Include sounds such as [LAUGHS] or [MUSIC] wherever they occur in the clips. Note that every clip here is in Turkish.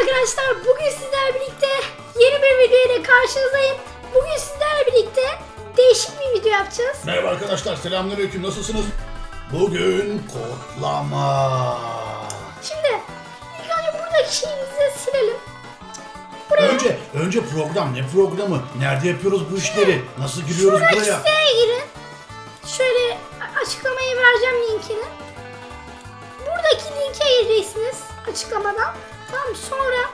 arkadaşlar. Bugün sizlerle birlikte yeni bir video ile karşınızdayım. Bugün sizlerle birlikte değişik bir video yapacağız. Merhaba arkadaşlar, selamünaleyküm. Nasılsınız? Bugün kodlama. Şimdi ilk önce buradaki şeyimizi silelim. Buraya Önce önce program ne programı? Nerede yapıyoruz bu işleri? Nasıl giriyoruz şuradaki buraya? siteye girin. Şöyle açıklamayı vereceğim linkini. Buradaki linke gireceksiniz açıklamadan. Tamam sonra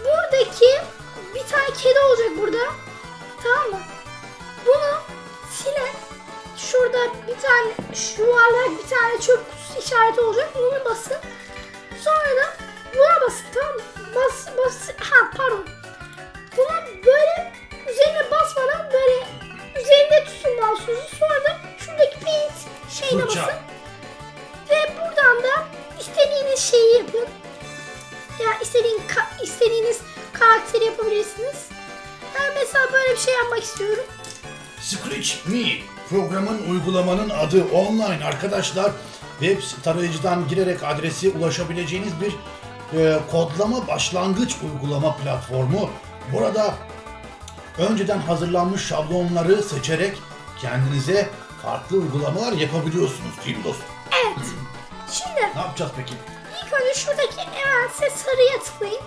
buradaki bir tane kedi olacak burada. Tamam mı? Bunu silin. Şurada bir tane şu yuvarlak bir tane çöp kutusu işareti olacak. Bunu basın. Sonra da buna basın tamam mı? Bas, bas, ha pardon. Uygulamanın adı online arkadaşlar. Web tarayıcıdan girerek adresi ulaşabileceğiniz bir e, kodlama başlangıç uygulama platformu. Burada önceden hazırlanmış şablonları seçerek kendinize farklı uygulamalar yapabiliyorsunuz değil mi dostum? Evet. Şimdi Ne yapacağız peki? ilk önce şuradaki Events'e sarıya tıklayın.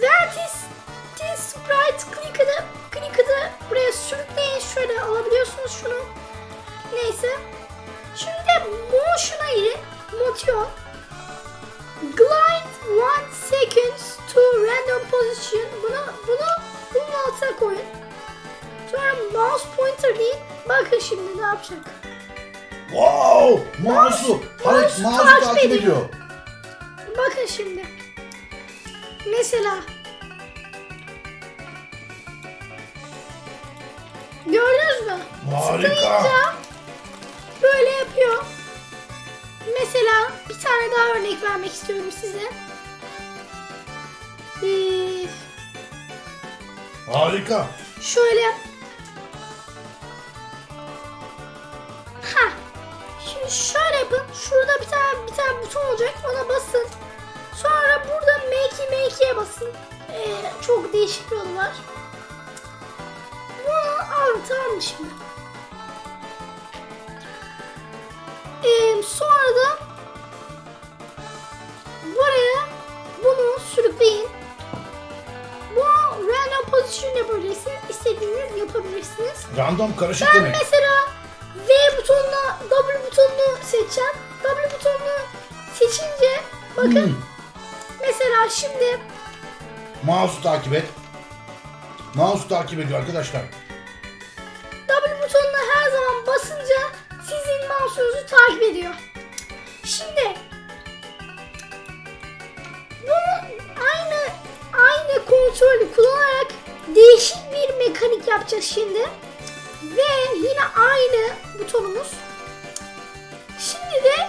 Vertis Tis Sprite Clicked'ı Clicked'ı buraya sürükleyin. Şöyle alabiliyorsunuz şunu. Neyse. Şimdi Motion'a girin. Motion. Glide one seconds to random position. Bunu, bunu bunun altına koyun. Sonra mouse pointer deyin. Bakın şimdi ne yapacak. Wow! Mouse'u hareket Mouse'u mouse'u takip takip ediyor. ediyor. Bakın şimdi. Mesela Gördünüz mü? Harika. Tıklayınca böyle yapıyor. Mesela bir tane daha örnek vermek istiyorum size. Ee, Harika. şöyle Ha. Şimdi şöyle yapın. Şurada bir tane bir tane buton olacak. Ona basın. Sonra burada make make'e basın. Ee, çok değişik bir yolu var. Bunu tamam mı şimdi? Ee, sonra da buraya bunu sürükleyin. Bu random position yapabilirsiniz. İstediğiniz yapabilirsiniz. Random karışık Ben demek. mesela V butonuna W butonunu seçeceğim. W butonunu seçince bakın Hmm. mesela şimdi Mouse'u takip et. Mouse takip ediyor arkadaşlar. Mouse'unuzu takip ediyor. Şimdi bu aynı aynı kontrolü kullanarak değişik bir mekanik yapacağız şimdi. Ve yine aynı butonumuz. Şimdi de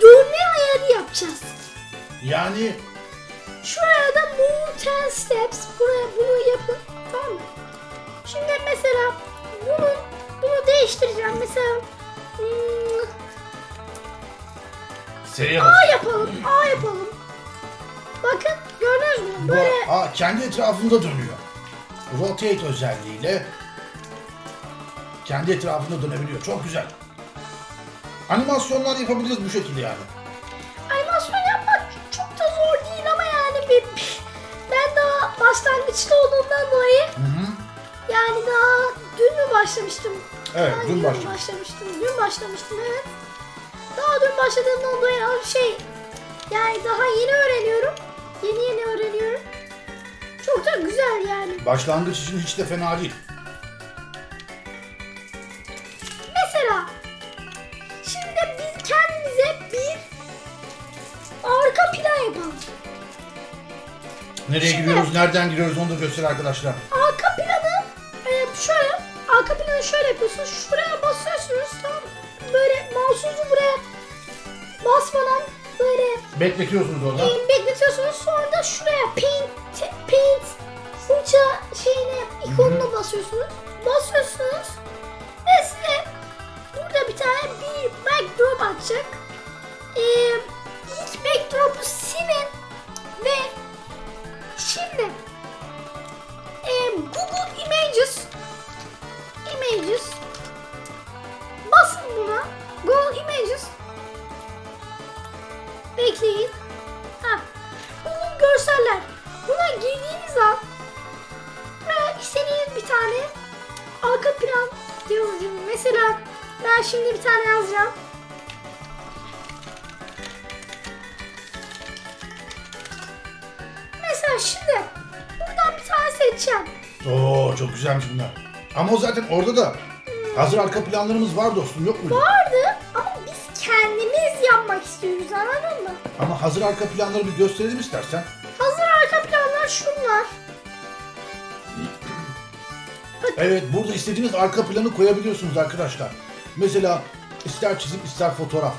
dönme ayarı yapacağız. Yani Şuraya da move 10 steps. Buraya bunu yapın. Tamam mı? Şimdi mesela bunu bunu değiştireceğim. Mesela hmm, seriye A yapalım. A yapalım. Bakın gördünüz mü? Bu Böyle aa, kendi etrafında dönüyor. Rotate özelliğiyle kendi etrafında dönebiliyor. Çok güzel. Animasyonlar yapabiliriz bu şekilde yani. animasyon yapmak çok da zor değil ama yani bir, ben daha başlangıçta olduğumdan dolayı Hı hı. yani daha dün mü başlamıştım? Evet, Ben dün başlamış. başlamıştım. Dün başlamıştım evet. Daha dün başladığımdan dolayı az şey yani daha yeni öğreniyorum. Yeni yeni öğreniyorum. Çok da güzel yani. Başlangıç için hiç de fena değil. Mesela şimdi biz kendimize bir arka plan yapalım. Nereye Şimdi- giriyoruz, nereden giriyoruz onu da göster arkadaşlar. Arka planı e, şöyle arka planı şöyle yapıyorsunuz. Şuraya basıyorsunuz tamam Böyle mouse'unuzu buraya basmadan böyle Bekletiyorsunuz orada. e, bekletiyorsunuz. Sonra da şuraya paint, paint fırça şeyine ikonuna basıyorsunuz. Basıyorsunuz. Ve size burada bir tane bir backdrop atacak. Ee, ilk backdrop'u silin ve şimdi e, Google Images Images. Basın buna. Google Images. Bekleyin. Ha. Bunun görseller. Buna girdiğiniz an buraya istediğiniz bir tane arka plan yazacağım. Mesela ben şimdi bir tane yazacağım. Mesela şimdi buradan bir tane seçeceğim. Oo çok güzelmiş bunlar. Ama o zaten orada da hazır arka planlarımız var dostum yok mu? Vardı ama biz kendimiz yapmak istiyoruz anladın mı? Ama hazır arka planları bir gösterelim istersen. Hazır arka planlar şunlar. [CLEARS THROAT] Evet burada istediğiniz arka planı koyabiliyorsunuz arkadaşlar. Mesela ister çizim ister fotoğraf.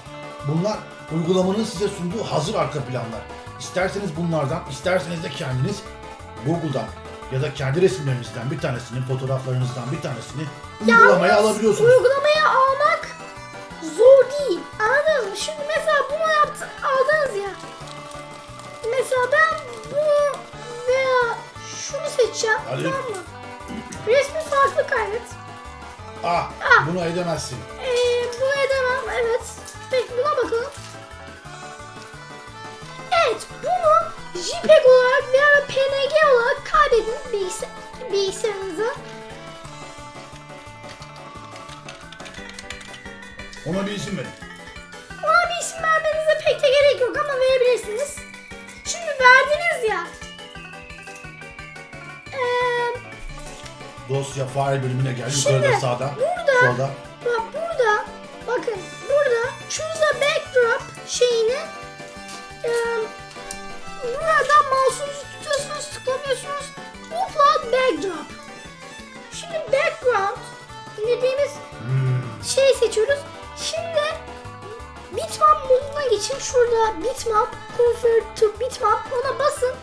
Bunlar uygulamanın size sunduğu hazır arka planlar. İsterseniz bunlardan, isterseniz de kendiniz Google'dan ya da kendi resimlerinizden bir tanesini, fotoğraflarınızdan bir tanesini uygulamaya Yalnız alabiliyorsunuz. Uygulamaya almak zor değil. Anladınız mı? Şimdi mesela bunu yaptı, aldınız ya. Mesela ben bunu veya şunu seçeceğim. Hadi. Tamam mı? [CLEARS THROAT] Resmi farklı kaydet. Ah, Ah. bunu edemezsin. Ee, bunu edemem. Evet. Peki buna bakalım. Evet. Bunu JPEG olarak veya PNG olarak kaydedin bilgisayar, bilgisayarınıza. Ona bir isim verin. Ona bir isim vermenize pek de gerek yok ama verebilirsiniz. Şimdi verdiniz ya. Ee, Dosya file bölümüne gel. Yukarıda sağda. burada- Solda. bak burada bakın burada choose a backdrop şeyini e, buradan mouse'unuzu tutuyorsunuz tıklamıyorsunuz upload backdrop. Şimdi background dediğimiz Hmm. şey seçiyoruz. Şimdi bitmap moduna geçin. Şurada bitmap, convert to bitmap ona basın.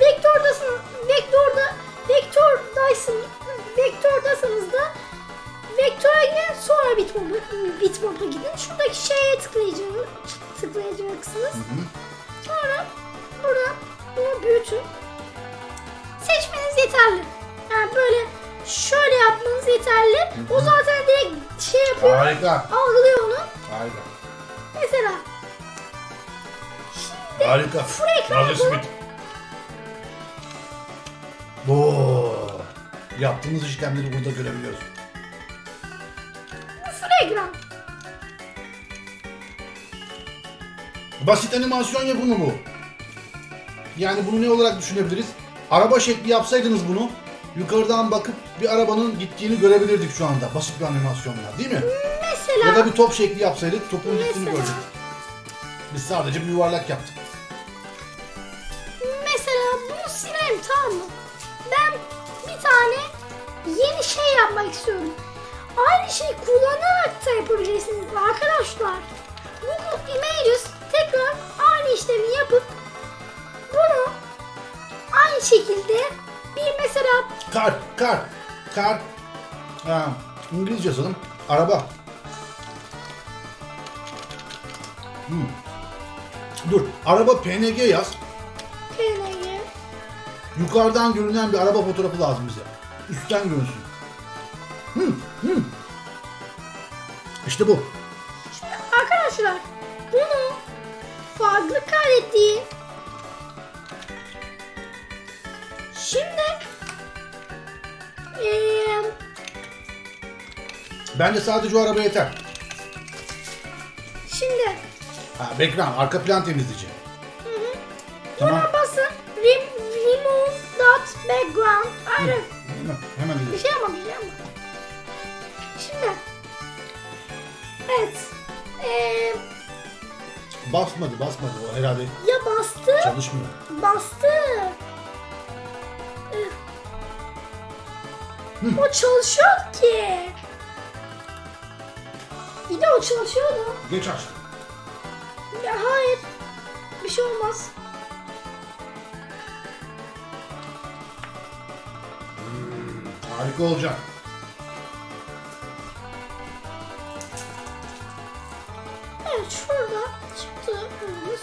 Vektordasın, vektorda, vektordaysan, vektordaysanız da vektora gidin sonra bitmap'a, bitmap'a gidin. Şuradaki şeye tıklayacaksınız. tıklayacaksınız. Sonra burada bunu büyütün. Seçmeniz yeterli. Yani böyle şöyle yapmanız yeterli. O zaten direkt şey yapıyor. Harika. Algılıyor onu. Harika. Mesela Harika. full ekran Radyo yapalım. Smith. Oo. Yaptığımız işlemleri burada görebiliyoruz. Bu full ekran. Basit animasyon yapımı bu. Yani bunu ne olarak düşünebiliriz? Araba şekli yapsaydınız bunu yukarıdan bakıp bir arabanın gittiğini görebilirdik şu anda. Basit bir animasyonla değil mi? Mesela Ya da bir top şekli yapsaydık topun gittiğini Mesela. gördük. Biz sadece bir yuvarlak yaptık. mesela bunu silelim tamam mı? Ben bir tane yeni şey yapmak istiyorum. Aynı şeyi kullanarak da yapabilirsiniz arkadaşlar. Google Images tekrar aynı işlemi yapıp bunu aynı şekilde bir mesela Kar, kar, kar. Ha, İngilizce yazalım. Araba. Hmm. Dur, araba PNG yaz. PNG Yukarıdan görünen bir araba fotoğrafı lazım bize. Üstten görünsün. Hı, hı. İşte bu. Şimdi arkadaşlar bunu farklı kaydettiği şimdi eee Bence sadece o araba yeter. şimdi Ha, background, arka plan temizleyici. Tamam. buna basın Rem- remove dot background Aynen. Hemen, hemen bir gidelim. şey ama bir şey ama şimdi evet eee Basmadı, basmadı. O herhalde ya bastı çalışmıyor. Bastı. O çalışıyor ki. Bir de o çalışıyordu. Geç açtım. Ya hayır. Bir şey olmaz. Harika olacak. Evet şurada çıktı önümüz.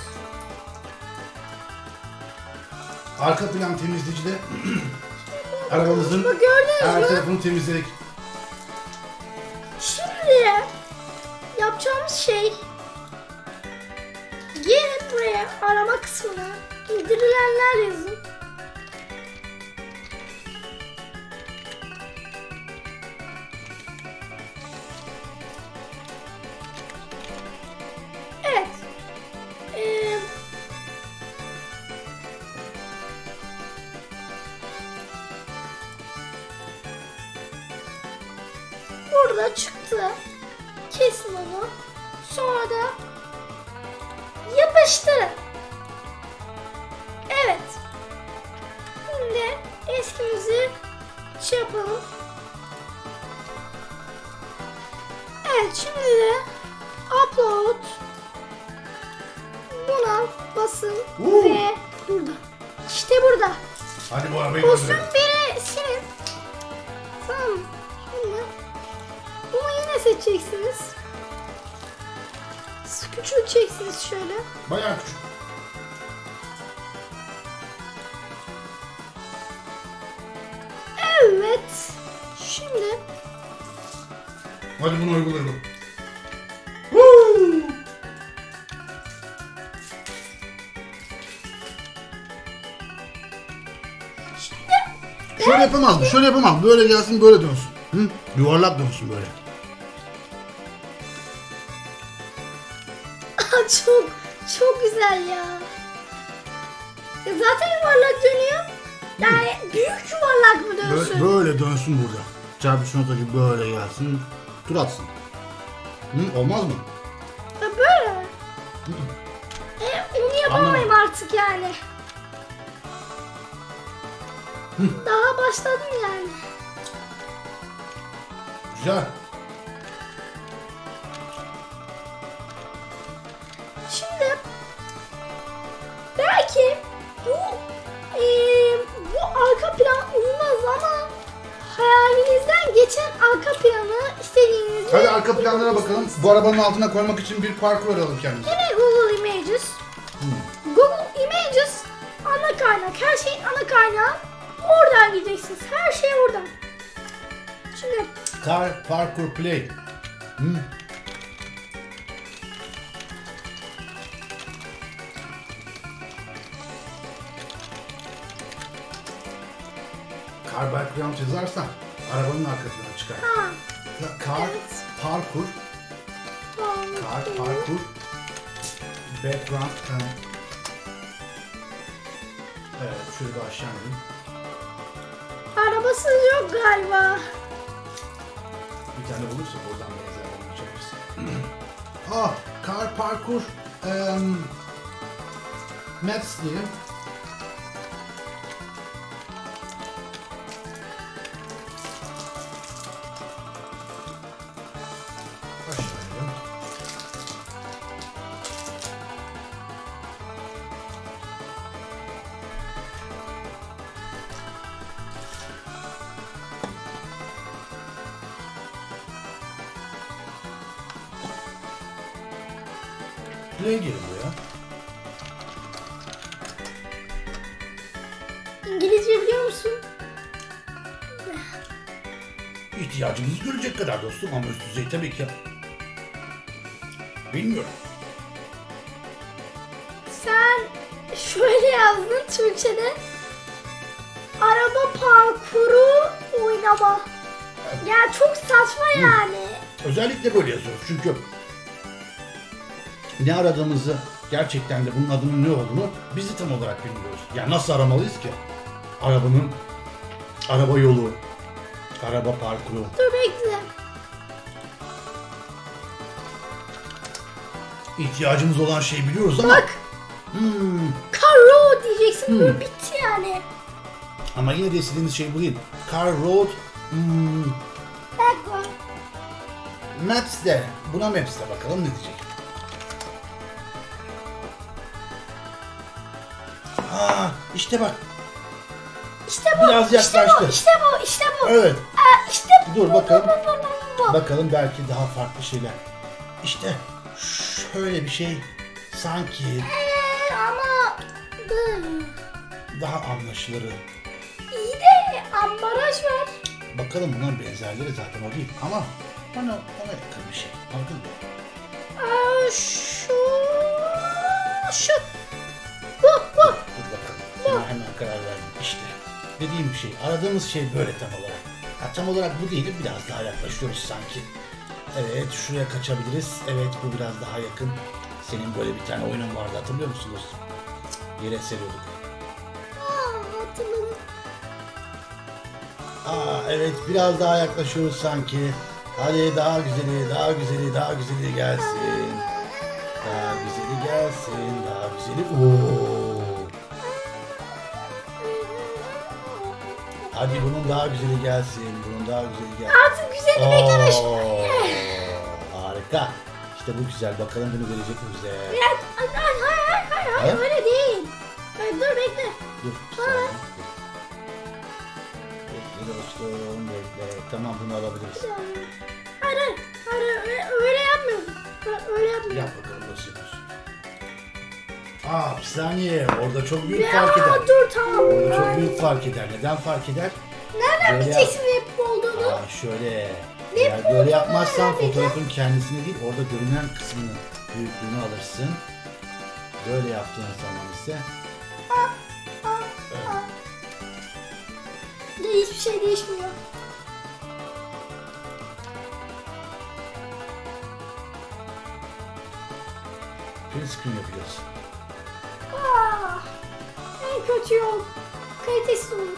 Arka plan temizleyici de [CLEARS THROAT] arabamızın Bak gördünüz her mü? tarafını temizledik. Şimdi yapacağımız şey gelin buraya arama kısmına indirilenler yazın. Kesin onu. Sonra da yapıştırın. Evet. Şimdi eskimizi şey yapalım. Evet şimdi de upload buna basın Woo. ve burada. İşte burada. Hadi bu arabayı Kostüm gönderelim. biri silin. Tamam. Seçeceksiniz. Küçülteceksiniz şöyle. Bayağı küçük. Evet. Şimdi Hadi bunu uygulayalım. Woo! Şöyle yapamaz mı? Şöyle yapamaz. Böyle gelsin böyle dönsün. Hı? Yuvarlak dönsün böyle. Çok çok güzel ya. Ya Zaten yuvarlak dönüyor. Yani büyük yuvarlak mı dönsün? Böyle, böyle dönsün burada. Çarpışma tacı böyle gelsin. Tur atsın. Hı? Olmaz mı? Ya böyle. E, onu yapamayayım artık yani. Daha başladım yani. Güzel. Şimdi belki bu eee, bu arka plan olmaz ama hayalinizden geçen arka planı istediğiniz Hadi arka planlara bakalım. Bu arabanın altına koymak için bir parkur aralım kendimize. Yine Google Images. Google Images ana kaynak. Her şeyin ana kaynağı. Oradan gideceksiniz. Her şey oradan. Şimdi Car Parkour Play. Hı. Car Parkour. Background. ha. Evet, şöyle bir aşağı. Arabası yok galiba. Bir tane bulursak oradan benzerlerini çeviririz. [CLEARS THROAT] ah, Car Parkour. Um, Maps diyelim. Play diyelim buraya. İngilizce biliyor musun? İhtiyacımızı görecek kadar dostum ama üst düzey tabii ki. Bilmiyorum. Sen şöyle yazdın Türkçe'de. Araba parkuru oynama. Ya çok saçma yani. Özellikle böyle yazıyoruz çünkü ne aradığımızı gerçekten de bunun adının ne olduğunu biz de tam olarak bilmiyoruz. Ya nasıl aramalıyız ki? Arabanın araba yolu, araba parkuru. Dur bekle. İhtiyacımız olan şeyi biliyoruz ama Bak. Hmm, Karo diyeceksin. Böyle bitti yani. ama yine de istediğiniz şey bu değil. Car Road hmm, Background. Maps de. Buna Maps de bakalım ne diyecek. İşte bak. İşte bu. Biraz işte yaklaştı. bu. İşte bu. İşte bu. Evet. Aa, işte bu. Dur bakalım. Bu, bu, bu, bu. Bakalım belki daha farklı şeyler. İşte şöyle bir şey sanki Ee, ama daha anlaşılır. İyi de ambalaj var. Bakalım bunların benzerleri zaten o değil ama bana ona yakın bir şey. Anladın mı? Aa, şu. Şu. İşte dediğim şey, aradığımız şey böyle tam olarak. Ha, tam olarak bu değil, biraz daha yaklaşıyoruz sanki. Evet, şuraya kaçabiliriz. Evet, bu biraz daha yakın. Senin böyle bir tane oyunun vardı, hatırlıyor musun dostum? Yere seriyorduk. Aa, hatırladım. Aa, evet, biraz daha yaklaşıyoruz sanki. Hadi daha güzeli, daha güzeli, daha güzeli gelsin. Daha güzeli gelsin, daha güzeli. Oo. Hadi bunun daha güzeli gelsin, bunun daha güzeli gelsin. Artık güzeli beklemiş. Harika. İşte bu güzel. Bakalım bunu verecek mi bize? Ya, ay, ay, hayır, hayır, hayır, Ha? öyle değil. Hayır, dur bekle. Dur. bir saniye, dur. Bekle dostum, bekle. Tamam bunu alabiliriz. Hayır, hayır, hayır, Aa saniye. Orada çok büyük fark eder. dur tamam. Orada çok büyük fark eder. Neden fark eder? Nereden Böyle bileceksin hep olduğunu? Aa şöyle. Eğer böyle yapmazsan fotoğrafın kendisini değil orada görünen kısmını büyüklüğünü alırsın. Böyle yaptığın zaman ise Aa, aa. De hiçbir şey değişmiyor. print screen yapacağız. Kötü yol. Kalitesiz olur.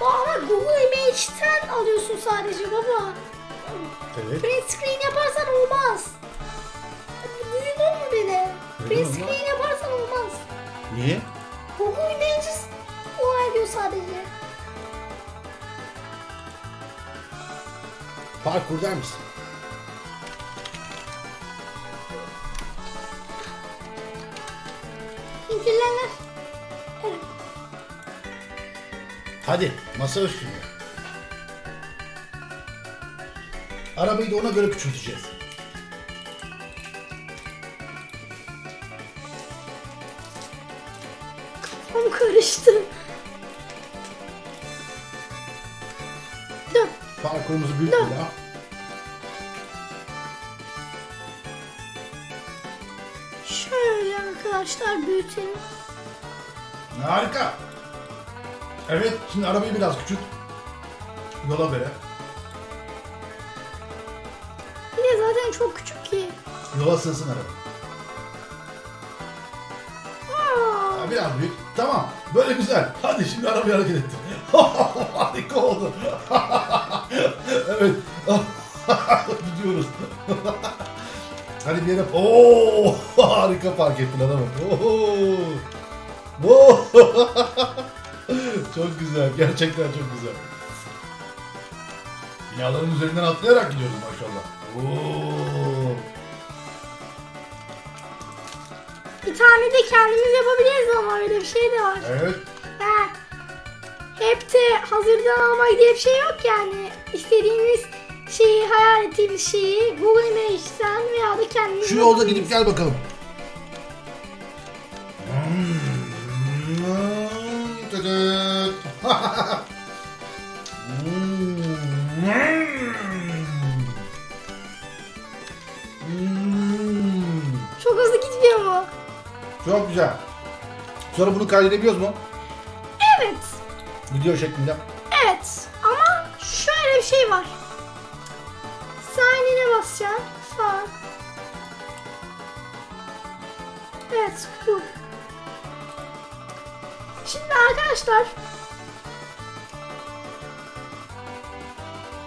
Ama Google Image'ten alıyorsun sadece baba. Evet. Print screen yaparsan olmaz. Duydun mu beni? Print olmaz? screen yaparsan olmaz. Niye? Google Images onaylıyor sadece. Parkur der misin? Hadi masa üstünde. Arabayı da ona göre küçülteceğiz. Kafam karıştı. Dur. Parkurumuzu büyük Dur. daha. Şöyle arkadaşlar büyütelim. Harika. Evet, şimdi arabayı biraz küçült. Yola göre. Bir de zaten çok küçük ki. Yola sığsın araba. Aa, biraz büyük. Tamam, böyle güzel. Hadi şimdi arabayı hareket ettir. [LAUGHS] Harika oldu. [LAUGHS] evet. [LAUGHS] Gidiyoruz. Hadi bir yere... Oo, harika park ettin adamım. Oo. Oo. [LAUGHS] çok güzel, gerçekten çok güzel. Binaların üzerinden atlayarak gidiyoruz maşallah. Oo. bir tane de kendimiz yapabiliriz ama öyle bir şey de var. Evet. Ha. Hep de hazırdan almak diye bir şey yok yani. İstediğimiz şeyi, hayal ettiğimiz şeyi Google Image'den veya da kendimiz Şu yolda gidip gel bakalım. Çok hızlı gitmiyor mu? Çok güzel. Sonra bunu kaydedebiliyoruz mu? Evet. Video şeklinde. Evet. Ama şöyle bir şey var. Sign'ine basacaksın. Sağ. Evet bu. Şimdi arkadaşlar.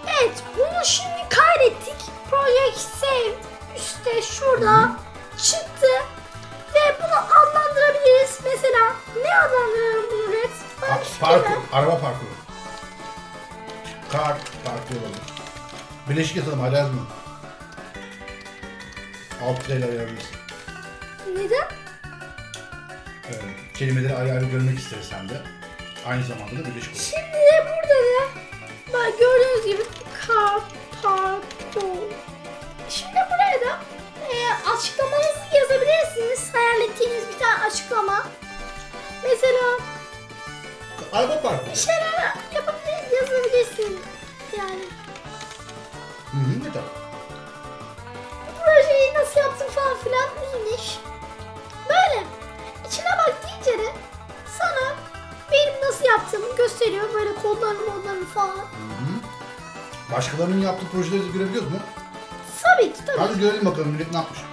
Evet bunu şimdi kaydettik. Project Save işte şurada çıktı. Ve bunu adlandırabiliriz. Mesela ne adlandıralım bunu Red? Parkur, araba parkuru. Kar parkuru olur. Bileşik yazalım hala yazma. Alt tirayla ayarlayabilirsin. Neden? Ee, kelimeleri ayrı ayrı görmek isteriz hem de. Aynı zamanda da birleşik olur. Şimdi de burada da bak gördüğünüz gibi parkur. Şimdi buraya da e, açıklamanızı yazabilirsiniz. Hayal ettiğiniz bir tane açıklama. Mesela Araba parkuru. bir şeyler yapabilir, yazabilirsiniz. Yani Hı hı, ne tabii. bu projeyi nasıl yaptım falan filan iyiymiş. yaptığımı gösteriyor. Böyle kodlarını modlarını falan. Başkalarının yaptığı projeleri de görebiliyoruz mu? Tabii ki tabii. Hadi görelim bakalım millet ne yapmış. [LAUGHS]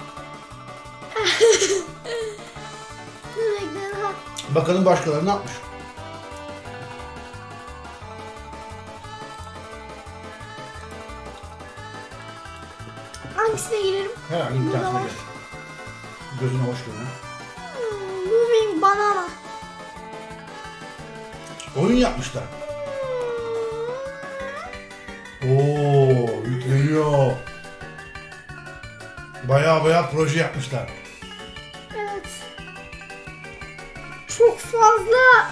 bakalım başkaları ne yapmış. Hangisine girerim? Herhalde bir tanesine girelim. Gözüne hoş görünen. Hmm, moving banana. Oyun yapmışlar. Oo, yükleniyor. Baya baya proje yapmışlar. Evet. Çok fazla.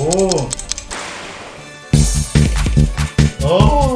Oo. Oo.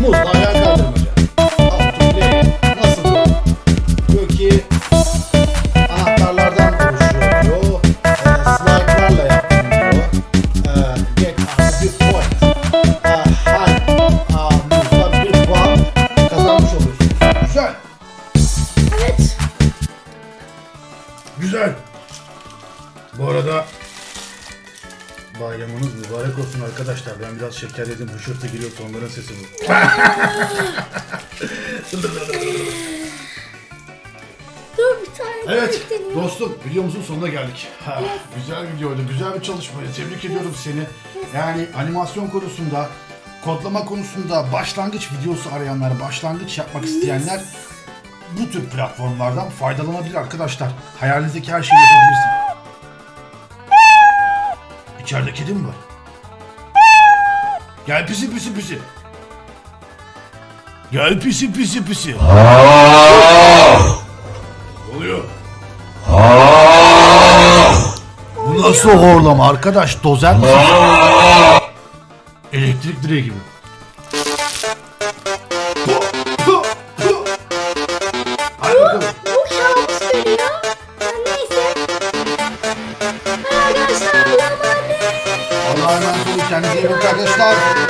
Move on. Yeter dedim hışırtı geliyor onların sesi bu. Dur bir tane Evet dostum videomuzun sonuna geldik. Ha, güzel videoydu, güzel bir çalışmaydı. Tebrik ediyorum seni. Yani animasyon konusunda, kodlama konusunda başlangıç videosu arayanlar, başlangıç yapmak isteyenler bu tür platformlardan faydalanabilir arkadaşlar. Hayalinizdeki her şeyi yapabilirsiniz. İçeride kedi mi var? Gel pisi pisi pisi. Gel pisi pisi pisi. Ne oluyor? Bu nasıl horlama arkadaş? Dozer mi? Elektrik direği gibi. salve.